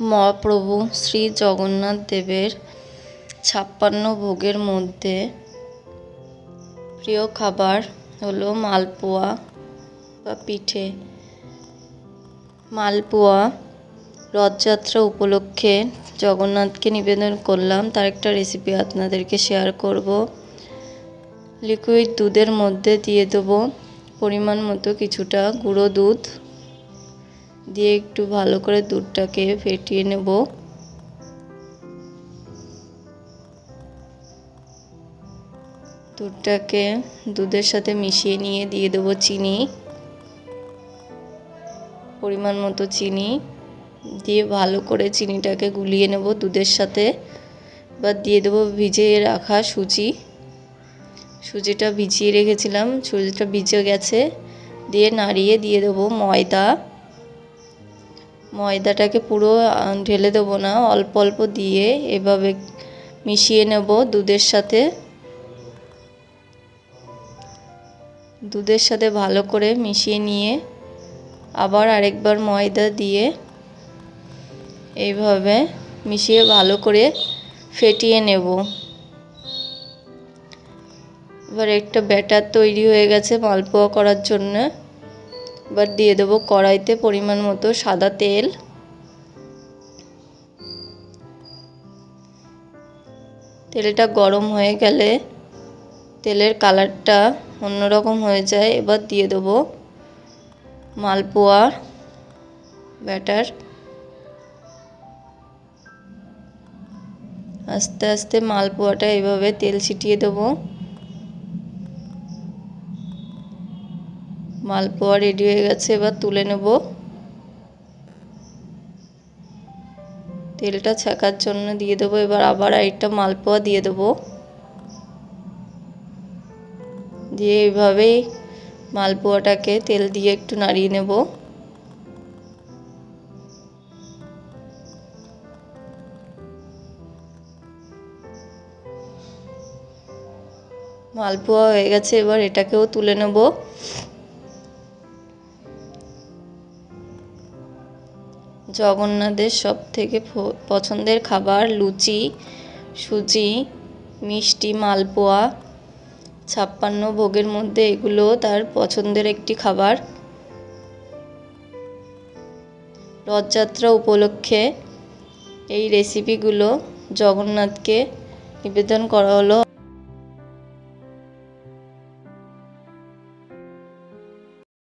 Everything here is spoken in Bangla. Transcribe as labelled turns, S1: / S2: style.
S1: মহাপ্রভু শ্রী জগন্নাথ দেবের ছাপ্পান্ন ভোগের মধ্যে প্রিয় খাবার হলো মালপোয়া বা পিঠে। মালপোয়া রথযাত্রা উপলক্ষে জগন্নাথকে নিবেদন করলাম। তার একটা রেসিপি আপনাদেরকে শেয়ার করব। লিকুইড দুধের মধ্যে দিয়ে দেবো। পরিমাণ মতো কিছুটা গুঁড়ো দুধ। দিয়ে একটু ভালো করে দুধটাকে ফেটিয়ে নেব। দুধটাকে দুধের সাথে মিশিয়ে নিয়ে দিয়ে দেবো চিনি, পরিমাণ মতো চিনি, দিয়ে ভালো করে চিনিটাকে গুলিয়ে নেব দুধের সাথে। বা দিয়ে দেবো ভিজিয়ে রাখা সুজি। সুজিটা ভিজিয়ে রেখেছিলাম, সুজিটা ভিজে গেছে। দিয়ে নাড়িয়ে দিয়ে দেবো ময়দা। ময়দাটাকে পুরো ঢেলে দেবো না, অল্প অল্প দিয়ে এভাবে মিশিয়ে নেব দুধের সাথে। দুধের সাথে ভালো করে মিশিয়ে নিয়ে আবার আরেকবার ময়দা দিয়ে এইভাবে মিশিয়ে ভালো করে ফেটিয়ে নেব। এবার একটা ব্যাটার তৈরি হয়ে গেছে মালপোয়া করার জন্য। এবার দিয়ে দেবো কড়াইতে পরিমাণ মতো সাদা তেল। তেলটা গরম হয়ে গেলে তেলের কালারটা অন্যরকম হয়ে যায়। এবার দিয়ে দেবো মালপোয়া, ব্যাটার। আস্তে আস্তে মালপোয়াটা এভাবে তেল ছিটিয়ে দেবো। মালপোয়া রেডি হয়ে গেছে, এবার তুলে নেব। তেলটা ছাকার জন্য দিয়ে দেবো, এবার আবার আরেকটা মালপোয়া দিয়ে দেবো। দিয়ে এইভাবেই মালপোয়াটাকে তেল দিয়ে একটু নাড়িয়ে নেব। মালপোয়া হয়ে গেছে, এবার এটাকেও তুলে নেব। জগন্নাথের সব থেকে পছন্দের খাবার লুচি, সুজি, মিষ্টি, মালপোয়া, ছাপ্পান্ন ভোগের মধ্যে এগুলো তার পছন্দের একটি খাবার। রথযাত্রা উপলক্ষে এই রেসিপিগুলো জগন্নাথকে নিবেদন করা হলো।